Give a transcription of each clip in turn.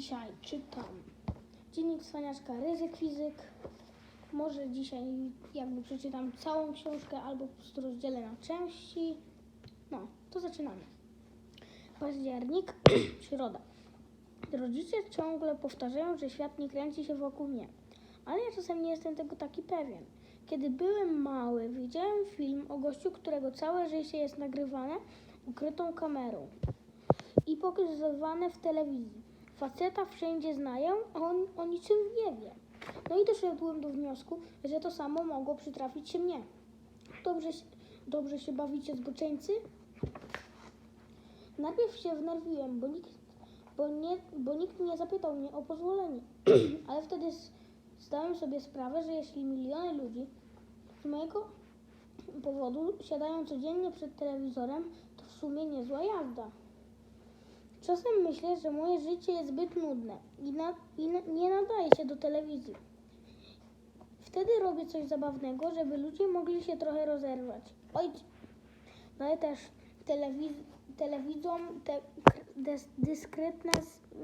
Dzisiaj czytam Dziennik Cwaniaczka Ryzyk Fizyk. Może dzisiaj jakby przeczytam całą książkę albo po prostu rozdzielę na części. No, to zaczynamy. Październik, środa. Rodzice ciągle powtarzają, że świat nie kręci się wokół mnie, ale ja czasem nie jestem tego taki pewien. Kiedy byłem mały, widziałem film o gościu, którego całe życie jest nagrywane ukrytą kamerą i pokazywane w telewizji. Faceta wszędzie znają, a on o niczym nie wie. No i doszedłem do wniosku, że to samo mogło przytrafić się mnie. Dobrze, dobrze się bawicie zboczeńcy? Najpierw się wnerwiłem, bo nikt, bo, nie, bo nikt nie zapytał mnie o pozwolenie. Ale wtedy zdałem sobie sprawę, że jeśli miliony ludzi z mojego powodu siadają codziennie przed telewizorem, to w sumie niezła jazda. Czasem myślę, że moje życie jest zbyt nudne i, na, i na, nie nadaje się do telewizji. Wtedy robię coś zabawnego, żeby ludzie mogli się trochę rozerwać. Oj, no ale też telewiz, telewidzom te dyskretne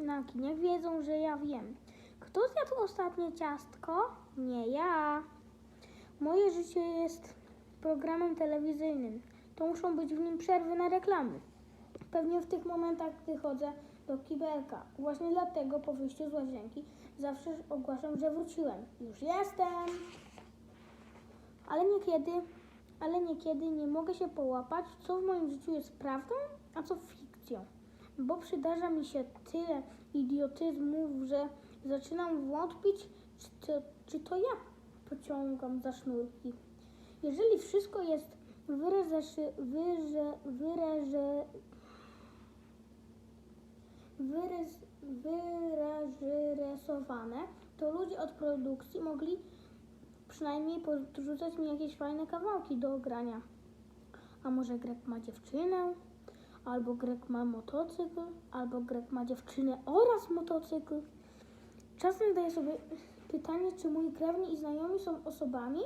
znaki nie wiedzą, że ja wiem. Kto zjadł ostatnie ciastko? Nie ja. Moje życie jest programem telewizyjnym. To muszą być w nim przerwy na reklamy. Pewnie w tych momentach, gdy chodzę do kibelka. Właśnie dlatego po wyjściu z łazienki zawsze ogłaszam, że wróciłem. Już jestem! Ale niekiedy, ale niekiedy nie mogę się połapać, co w moim życiu jest prawdą, a co fikcją. Bo przydarza mi się tyle idiotyzmów, że zaczynam wątpić, czy to, czy to ja pociągam za sznurki. Jeżeli wszystko jest wyrezeszy, wyże, wyreże, wyrys, to ludzie od produkcji mogli przynajmniej podrzucać mi jakieś fajne kawałki do ogrania. A może Grek ma dziewczynę? Albo Grek ma motocykl? Albo Grek ma dziewczynę oraz motocykl? Czasem zadaję sobie pytanie, czy moi krewni i znajomi są osobami,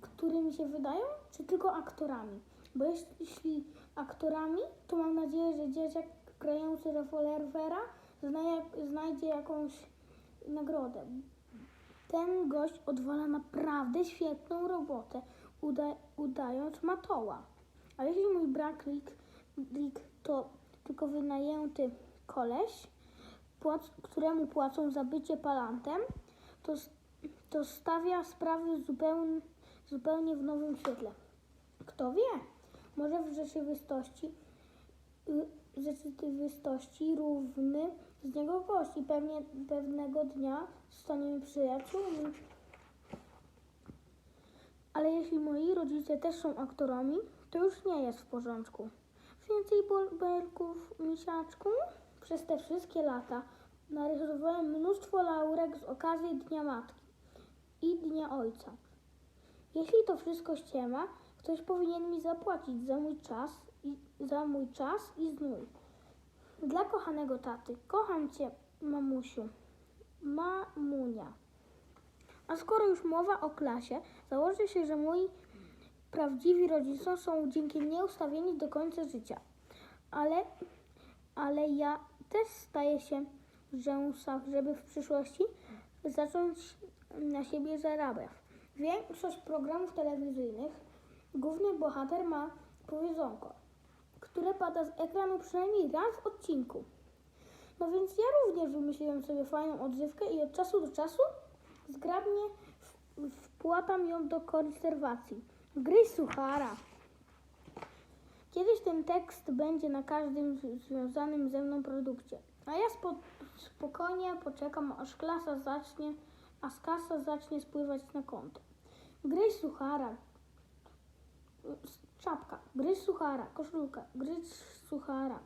którymi się wydają, czy tylko aktorami. Bo jeśli aktorami, to mam nadzieję, że dzieciak grający rewolwera zna- znajdzie jakąś nagrodę. Ten gość odwala naprawdę świetną robotę, uda- udając matoła. A jeśli mój brak Rick to tylko wynajęty koleś, płac- któremu płacą za bycie palantem, to, to stawia sprawy zupełnie, zupełnie w nowym świetle. Kto wie, może w rzeczywistości, y, rzeczywistości równy z niego gość i pewnie pewnego dnia staniemy przyjaciółmi. Ale jeśli moi rodzice też są aktorami, to już nie jest w porządku. Więcej bąbelków, misiaczku? Przez te wszystkie lata narysowałem mnóstwo laurek z okazji Dnia Matki i Dnia Ojca. Jeśli to wszystko ściema, ktoś powinien mi zapłacić za mój czas i za mój czas i znój. Dla kochanego taty, kocham cię, mamusiu. Mamunia. A skoro już mowa o klasie, założę się, że moi prawdziwi rodzice są dzięki mnie ustawieni do końca życia. Ale, ale ja też staję się w rzęsach, żeby w przyszłości zacząć na siebie zarabiać. Większość programów telewizyjnych główny bohater ma powiedzonko, które pada z ekranu przynajmniej raz w odcinku. No więc ja również wymyśliłem sobie fajną odzywkę i od czasu do czasu zgrabnie wpłatam ją do konserwacji. Gryź suchara. Kiedyś ten tekst będzie na każdym związanym ze mną produkcie. A ja spo, spokojnie poczekam, aż klasa zacznie, a z kasa zacznie spływać na konto. Gryź suchara. Czapka. Gryź suchara. Koszulka. Gryź suchara.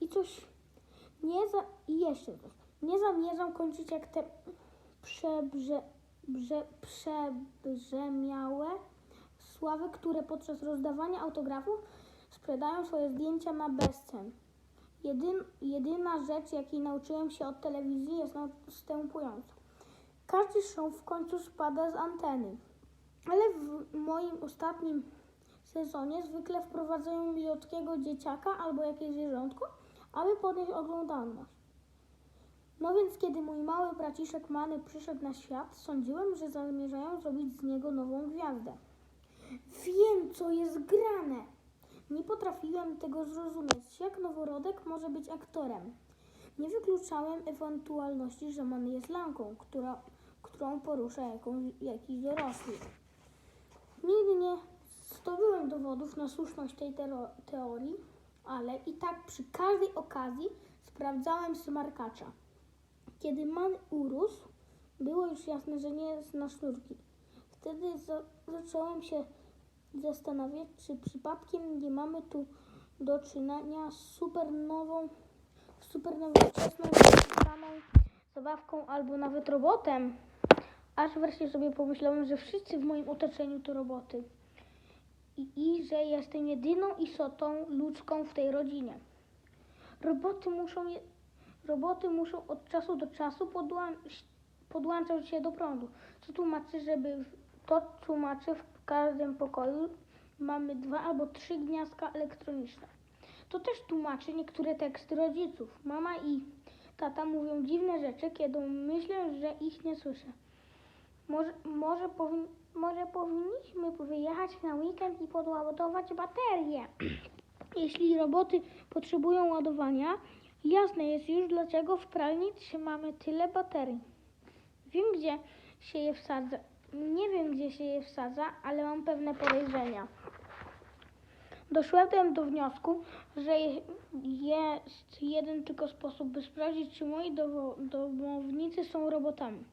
I coś nie za... I jeszcze coś. Nie zamierzam kończyć jak te przebrze... Brze, przebrzemiałe sławy, które podczas rozdawania autografów sprzedają swoje zdjęcia na bezcen. Jedyn, jedyna rzecz, jakiej nauczyłem się od telewizji jest następująca. Każdy show w końcu spada z anteny. Ale w moim ostatnim sezonie zwykle wprowadzają milotkiego dzieciaka albo jakieś zwierzątko, aby podnieść oglądalność. No więc kiedy mój mały braciszek Many przyszedł na świat, sądziłem, że zamierzają zrobić z niego nową gwiazdę. Wiem, co jest grane. Nie potrafiłem tego zrozumieć. Jak noworodek może być aktorem? Nie wykluczałem ewentualności, że Many jest lalką, która, którą porusza jakąś, jakiś dorosły. Nigdy nie zdobyłem dowodów na słuszność tej teorii, ale i tak przy każdej okazji sprawdzałem smarkacza. Kiedy man urósł, było już jasne, że nie jest na sznurki. Wtedy za- zacząłem się zastanawiać, czy przypadkiem nie mamy tu do czynienia z supernową, zaną zabawką albo nawet robotem. Aż wreszcie sobie pomyślałem, że wszyscy w moim otoczeniu to roboty. I, I że jestem jedyną istotą ludzką w tej rodzinie. Roboty muszą, je, roboty muszą od czasu do czasu podłą- podłączać się do prądu. Co tłumaczy, żeby w- to tłumaczy w każdym pokoju mamy dwa albo trzy gniazdka elektroniczne. To też tłumaczy niektóre teksty rodziców. Mama i tata mówią dziwne rzeczy, kiedy myślę, że ich nie słyszę. Może, może, powin, może powinniśmy wyjechać na weekend i podładować baterie. Jeśli roboty potrzebują ładowania, jasne jest już dlaczego w pralni trzymamy tyle baterii. Wiem gdzie się je wsadza. Nie wiem gdzie się je wsadza, ale mam pewne podejrzenia. Doszedłem do wniosku, że je- jest jeden tylko sposób, by sprawdzić, czy moi domownicy są robotami.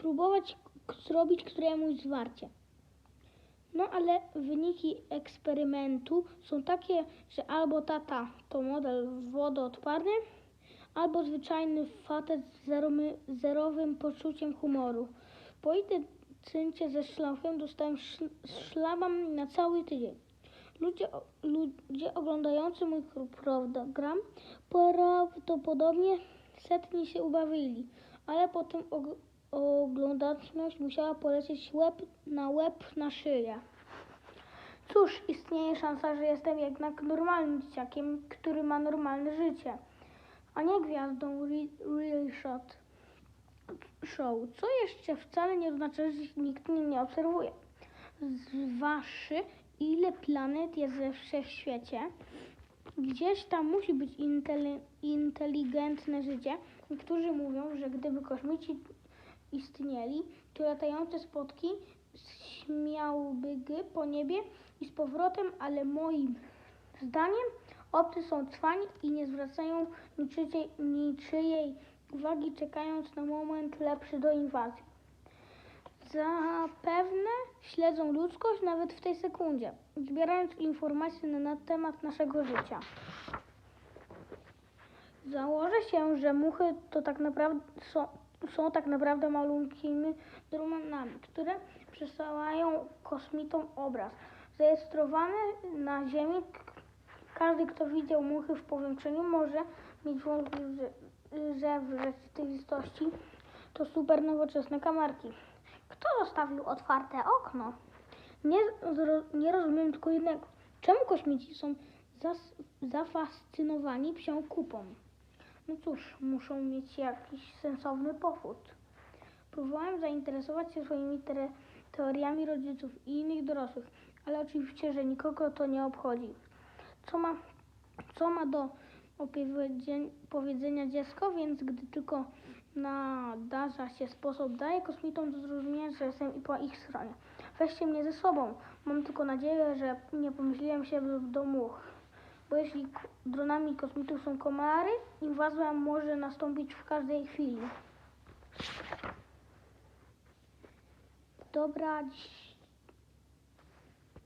Spróbować k- zrobić któremuś zwarcie. No ale wyniki eksperymentu są takie, że albo tata to model wodoodparny, albo zwyczajny facet z zeromy, zerowym poczuciem humoru. Po intyncie ze szlafem dostałem szl- szlaban na cały tydzień. Ludzie, ludzie oglądający mój program prawdopodobnie setnie się ubawili, ale potem oglądalność musiała polecieć łeb na łeb na szyję. Cóż, istnieje szansa, że jestem jednak normalnym dzieciakiem, który ma normalne życie, a nie gwiazdą re- real shot show, co jeszcze wcale nie oznacza, że nikt mnie nie obserwuje. Zważszy, ile planet jest we wszechświecie, gdzieś tam musi być intele- inteligentne życie. Niektórzy mówią, że gdyby kosmici istnieli, to latające spotki śmiałyby g po niebie i z powrotem, ale moim zdaniem obcy są cwani i nie zwracają niczyjej, niczyjej uwagi, czekając na moment lepszy do inwazji. Zapewne śledzą ludzkość nawet w tej sekundzie, zbierając informacje na, na temat naszego życia. Założę się, że muchy to tak naprawdę są, są tak naprawdę malunkimi dronami, które przesyłają kosmitom obraz. Zarejestrowany na Ziemi, każdy, kto widział muchy w powiększeniu, może mieć wątpliwość, że, w rzeczywistości to super nowoczesne. Kto zostawił otwarte okno? Nie, nie rozumiem tylko jednego. Czemu kosmici są zas, zafascynowani psią kupą? No cóż, muszą mieć jakiś sensowny powód. Próbowałem zainteresować się swoimi teoriami rodziców i innych dorosłych, ale oczywiście, że nikogo to nie obchodzi. Co ma, co ma do powiedzenia dziecko, więc gdy tylko nadarza się sposób, daję kosmitom do zrozumienia, że jestem i po ich stronie. Weźcie mnie ze sobą. Mam tylko nadzieję, że nie pomyśliłem się w domu, bo jeśli dronami kosmitów są komary, inwazja może nastąpić w każdej chwili. Dobra, dziś